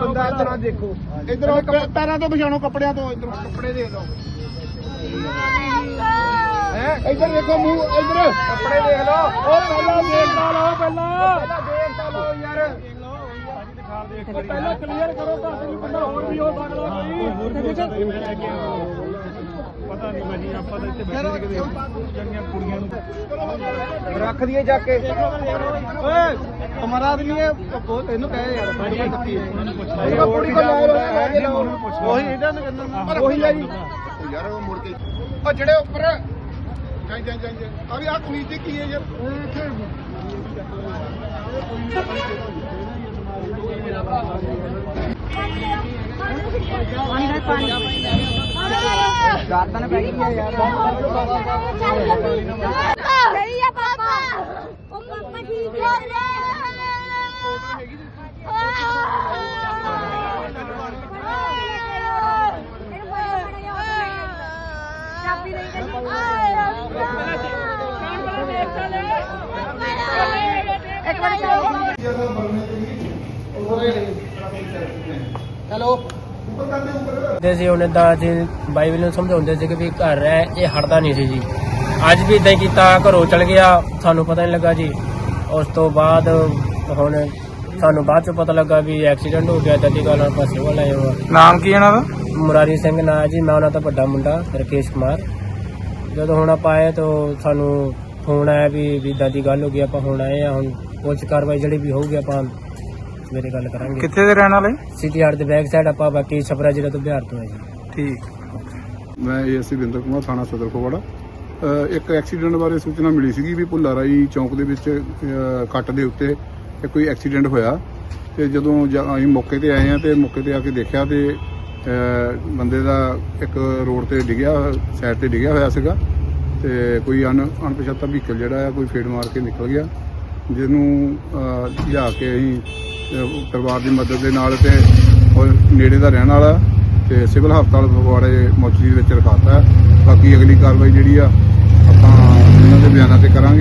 ਬੰਦਾ ਇਤਨਾ ਦੇਖੋ। ਇਧਰੋਂ ਪੈਰਾਂ ਤੋਂ ਪਛਾਣੋ ਕੱਪੜਿਆਂ ਤੋਂ ਇਧਰੋਂ। ਕੱਪੜੇ ਦੇਖ ਲਓ। ਹੈ? ਇਧਰ ਦੇਖੋ ਮੂੰਹ ਇਧਰ। ਕੱਪੜੇ ਦੇਖ ਲਓ। ਉਹ ਪਹਿਲਾਂ ਦੇਖ ਲਾ ਲਓ ਪਹਿਲਾਂ। ਪਹਿਲਾਂ ਦੇਖ ਤਾਂ ਲਓ ਯਾਰ। ਪਹਿਲਾਂ ਕਲੀਅਰ ਕਰੋ ਤਾਂ ਬੰਦਾ ਹੋਰ ਵੀ ਹੋ ਸਕਦਾ ਪਤਾ ਨਹੀਂ ਭਾਜੀ ਆਪਾਂ ਤਾਂ ਇੱਥੇ ਬੈਠੇ ਕਿਤੇ ਜਿਹੜੀਆਂ ਕੁੜੀਆਂ ਨੂੰ। ਰੱਖ ਦਈਏ ਜਾ ਕੇ। ਓਏ ਹਮਾਰਾ ਆਦਮੀ ਹੈ ਬਹੁਤ ਇਹਨੂੰ ਕਹੇ ਯਾਰ ਭਾਜੀ ਕੱਪੀ ਉਹਦਾ ਕੁੜੀ ਕੇ ਲਓ। ਉਹੀ ਇਹਨਾਂ ਨੇ ਕਰਨਾ ਉਹੀ ਆ ਜੀ। ਯਾਰ ਉਹ ਮੁੜ ਕੇ ਉਹ ਜਿਹੜੇ ਉੱਪਰ ਜਾਈ ਜਾਈ ਜਾਈ ਆ ਵੀ ਆ ਕਮੀਜ਼ ਤੇ ਕੀ ਹੈ ਯਾਰ? ਗਾਰਦਨ ਪੈ ਗਈ ਹੈ ਯਾਰ। ਸਹੀ ਹੈ ਪਾਪਾ। ਉਹ ਪਾਪਾ ਠੀਕ ਹੈ ਚਾਬੀ ਨਹੀਂ ਇੱਕ ਵਾਰ ਹੈਲੋ ਦੇ ਸੀ ਉਹਨੇ ਤਾਂ ਜੀ ਬਾਈਬਲ ਨੂੰ ਸਮਝਾਉਂਦੇ ਸੀ ਕਿ ਵੀ ਘਰ ਰਹਿ ਇਹ ਹਟਦਾ ਨਹੀਂ ਸੀ ਜੀ। ਅੱਜ ਵੀ ਇਦਾਂ ਹੀ ਕੀਤਾ ਘਰੋਂ ਚਲ ਗਿਆ ਸਾਨੂੰ ਪਤਾ ਨਹੀਂ ਲੱਗਾ ਜੀ। ਉਸ ਤੋਂ ਬਾਅਦ ਹੁਣ ਸਾਨੂੰ ਬਾਅਦ ਚ ਪਤਾ ਲੱਗਾ ਵੀ ਐਕਸੀਡੈਂਟ ਹੋ ਗਿਆ ਦਾਦੀ ਗੱਲ ਨਾਲ ਪਾਸੇ ਵਾਲਾ ਆਇਆ ਹੋਇਆ ਨਾਮ ਕੀ ਇਹਨਾਂ ਦਾ? ਮੁਰਾਰੀ ਸਿੰਘ ਨਾਂ ਹੈ ਜੀ ਮੈਂ ਉਹਨਾਂ ਦਾ ਵੱਡਾ ਮੁੰਡਾ ਰਕੇਸ਼ ਕੁਮਾਰ। ਜਦੋਂ ਹੁਣ ਆਪਾਂ ਆਏ ਤਾਂ ਸਾਨੂੰ ਫੋਨ ਆਇਆ ਵੀ ਵੀ ਦਾਦੀ ਗੱਲ ਹੋ ਗਈ ਆਪਾਂ ਹੁਣ ਆਏ ਆ ਹੁਣ ਕੁਝ ਕਾਰਵਾਈ ਜਿਹੜੀ ਵੀ ਹੋਊਗੀ ਆਪਾਂ ਸਵੇਰੇ ਗੱਲ ਕਰਾਂਗੇ। ਕਿੱਥੇ ਦੇ ਰਹਿਣ ਵਾਲੇ? ਸਿਟੀ ਹਾਰਟ ਦੇ ਬੈਕ ਸਾਈਡ ਆਪਾਂ ਬਾਕੀ ਛਪਰਾ ਜ਼ਿਲ੍ਹੇ ਤੋਂ ਬਿਹਾਰ ਤੋਂ ਹੈ। ਜੀ ਠੀਕ। ਮੈਂ ਏਐਸਸੀ ਵਿੰਦਰ ਕੁਮਾਰ ਥਾਣਾ ਸਦਰ ਕੋਵਾੜਾ ਅ, ਇੱਕ ਐਕਸੀਡੈਂਟ ਬਾਰੇ ਸੂਚਨਾ ਮਿਲੀ ਸੀਗੀ ਵੀ ਭੁੱਲਾਰਾਈ ਚੌਂਕ ਦੇ ਵਿੱਚ ਅ, ਕੱਟ ਦੇ ਉੱਤੇ ਇਹ ਕੋਈ ਐਕਸੀਡੈਂਟ ਹੋਇਆ। ਤੇ ਜਦੋਂ ਜ- ਅਸੀਂ ਮੌਕੇ ਤੇ ਆਏ ਆ ਤੇ ਮੌਕੇ ਤੇ ਆ ਕੇ ਦੇਖਿਆ ਤੇ ਅ, ਬੰਦੇ ਦਾ ਇੱਕ ਰੋਡ ਤੇ ਡਿੱਗਿਆ ਸਾਈਡ ਤੇ ਡਿੱਗਿਆ ਹੋਇਆ ਸੀਗਾ। ਤੇ ਕੋਈ ਅਣ ਅਣਪਛਾਤਾ ਵਹੀਕਲ ਜਿਹੜਾ ਆ ਕੋਈ ਫੇੜ ਮਾਰ ਕੇ ਨਿਕਲ ਗਿਆ। ਜਿਹਨੂੰ ਅ, ਲਿਆ ਕੇ ਅਸੀਂ ਪਰਿਵਾਰ ਦੀ ਮਦਦ ਦੇ ਨਾਲ ਤੇ ਉਹ ਨੇੜੇ ਦਾ ਰਹਿਣ ਵਾਲਾ ਤੇ ਸਿਵਲ ਹਸਪਤਾਲ ਫਗਵਾੜੇ ਮੋਚਰੀ ਵਿੱਚ ਰਖਾਤਾ ਬਾਕੀ ਅਗਲੀ ਕਾਰਵਾਈ ਜਿਹੜੀ ਆ, ਆਪਾਂ ਇਹਨਾਂ ਦੇ ਬਿਆਨਾਂ ਤੇ ਕਰਾਂਗੇ।